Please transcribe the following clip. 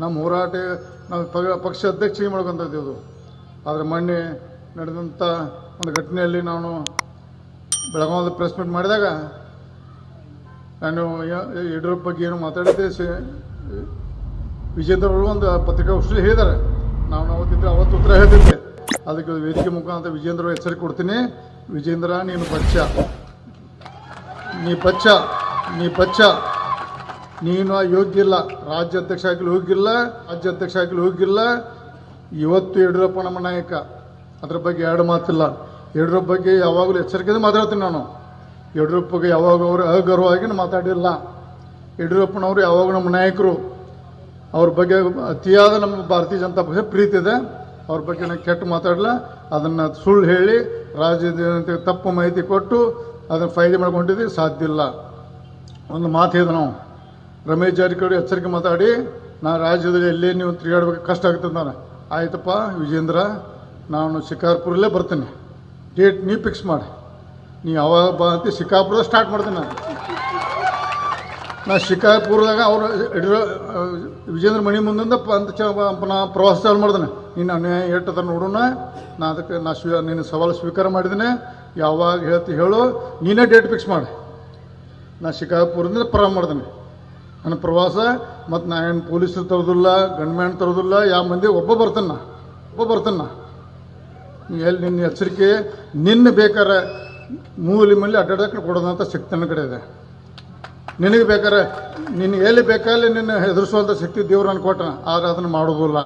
ನಮ್ಮ ಹೋರಾಟ ನಾವು ಪಕ್ಷ ಅಧ್ಯಕ್ಷಿಗೆ ಮಾಡ್ಕೊಂತಿದ್ದೆವು ಆದರೆ ಮೊನ್ನೆ ನಡೆದಂಥ ಒಂದು ಘಟನೆಯಲ್ಲಿ ನಾನು ಬೆಳಗಾವದ ಪ್ರೆಸ್ ಮೀಟ್ ಮಾಡಿದಾಗ ನಾನು ಯಡಿಯೂರಪ್ಪ ಬಗ್ಗೆ ಏನು ಮಾತಾಡಿದ್ದೆ ವಿಜೇಂದ್ರ ಅವರು ಒಂದು ಪತ್ರಿಕಾಗೋಷ್ಠಿಯಲ್ಲಿ ಹೇಳಿದ್ದಾರೆ. ನಾವು ಅವತ್ತಿದ್ರೆ ಅವತ್ತು ಉತ್ತರ ಹೇಳ್ತಿದ್ದೆ. ಅದಕ್ಕೆ ವೇದಿಕೆ ಮುಖಾಂತರ ವಿಜೇಂದ್ರ ಎಚ್ಚರಿಕೆ ಕೊಡ್ತೀನಿ. ವಿಜೇಂದ್ರ, ನೀನು ಪಕ್ಷ. ನೀ ಪಕ್ಷ ನೀ ಪಕ್ಷ. ನೀನು ಯೋಗ್ಯ ಇಲ್ಲ ರಾಜ್ಯ ಅಧ್ಯಕ್ಷ ಆಗಲಿ ಹೋಗಿಲ್ಲ ರಾಜ್ಯಾಧ್ಯಕ್ಷ ಆಗಲಿ ಹೋಗಿಲ್ಲ. ಇವತ್ತು ಯಡಿಯೂರಪ್ಪ ನಮ್ಮ ನಾಯಕ. ಅದ್ರ ಬಗ್ಗೆ ಎರಡು ಮಾತಿಲ್ಲ. ಯಡಿಯೂರಪ್ಪ ಬಗ್ಗೆ ಯಾವಾಗಲೂ ಎಚ್ಚರಿಕೆಯಿಂದ ಮಾತಾಡ್ತೀನಿ ನಾನು. ಯಡಿಯೂರಪ್ಪಗೆ ಯಾವಾಗ ಅವರು ಅಗೌರವವಾಗಿ ಮಾತಾಡಿಲ್ಲ. ಯಡಿಯೂರಪ್ಪನವರು ಯಾವಾಗ ನಮ್ಮ ನಾಯಕರು. ಅವ್ರ ಬಗ್ಗೆ ಅತಿಯಾದ ನಮ್ಮ ಭಾರತೀಯ ಜನತಾ ಪಕ್ಷ ಪ್ರೀತಿ ಇದೆ. ಅವ್ರ ಬಗ್ಗೆ ನಾನು ಕೆಟ್ಟ ಮಾತಾಡಲ್ಲ. ಅದನ್ನು ಸುಳ್ಳು ಹೇಳಿ, ರಾಜ್ಯದ ತಪ್ಪು ಮಾಹಿತಿ ಕೊಟ್ಟು ಅದನ್ನು ಫೈದೆ ಮಾಡ್ಕೊಂಡಿದ್ದೀವಿ. ಸಾಧ್ಯ ಇಲ್ಲ. ಒಂದು ಮಾತು ಹೇಳಿದೆ ನಾವು. ರಮೇಶ್ ಜಾರಕಿಹೊಳಿ ಎಚ್ಚರಿಕೆ ಮಾತಾಡಿ, ನಾ ರಾಜ್ಯದಲ್ಲಿ ಎಲ್ಲೇ ನೀವು ತಿರುಗಾಡ್ಬೇಕು, ಕಷ್ಟ ಆಗುತ್ತೆ ನಾನು. ಆಯ್ತಪ್ಪ ವಿಜೇಂದ್ರ ನಾನು ಶಿಕಾರ್ಪುರಲ್ಲೇ ಬರ್ತೀನಿ. ಡೇಟ್ ನೀ ಫಿಕ್ಸ್ ಮಾಡಿ. ನೀ ಯಾವಾಗ ಬಾ ಅಂತ ಶಿಕಾರ್ಪುರ ಸ್ಟಾರ್ಟ್ ಮಾಡ್ತೀನಿ ನಾನು. ನಾ ಶಿಕಾರ್ಪುರದಾಗ ಅವರು ವಿಜೇಂದ್ರ ಮಣಿ ಮುಂದಿಂದ ಅಂತ ನಾ ಪ್ರವಾಸ ಚಾಲು ಮಾಡಿದ್ದೇನೆ ನೀನು ಅನ್ಯಾಯ ಅದನ್ನು ನೋಡೋಣ. ನಾ ಅದಕ್ಕೆ, ನಾ ಸ್ವೀ, ನಿನ್ನ ಸವಾಲು ಸ್ವೀಕಾರ ಮಾಡಿದ್ದೀನಿ. ಯಾವಾಗ ಹೇಳ್ತಿ ಹೇಳು. ನೀನೇ ಡೇಟ್ ಫಿಕ್ಸ್ ಮಾಡಿ. ನಾ ಶಿಕಾರ್ಪುರದಿಂದ ಪ್ರಾರಂಭ ಮಾಡ್ದೇನೆ ನನ್ನ ಪ್ರವಾಸ, ಮತ್ತು ನಾ ಏನು ಪೊಲೀಸರು ತರೋದಿಲ್ಲ ಗಂಡ್ಮ್ಯಾನ್ ತರೋದಿಲ್ಲ ಯಾವ ಮಂದಿ ಒಬ್ಬ ಬರ್ತಾನ ಒಬ್ಬ ಬರ್ತಾನ. ಎಲ್ಲಿ ನಿನ್ನ ಎಚ್ಚರಿಕೆ, ನಿನ್ನ ಬೇಕಾರೆ ಮೂಲಿ ಮೇಲೆ ಅಡ್ಡಾಡಕ್ಕೆ ಕೊಡೋದಂಥ ಶಕ್ತಿ ನನ್ನ ಕಡೆ ಇದೆ ನಿನಗೆ ಬೇಕಾರೆ ನಿನಗೆ ಎಲ್ಲಿ ಬೇಕಾದ್ರೆ ನಿನ್ನ ಎದುರಿಸುವಂಥ ಶಕ್ತಿ ದೇವ್ರು ನಾನು ಕೊಟ್ಟನ ಆದ್ರೆ ಅದನ್ನು ಮಾಡೋದಿಲ್ಲ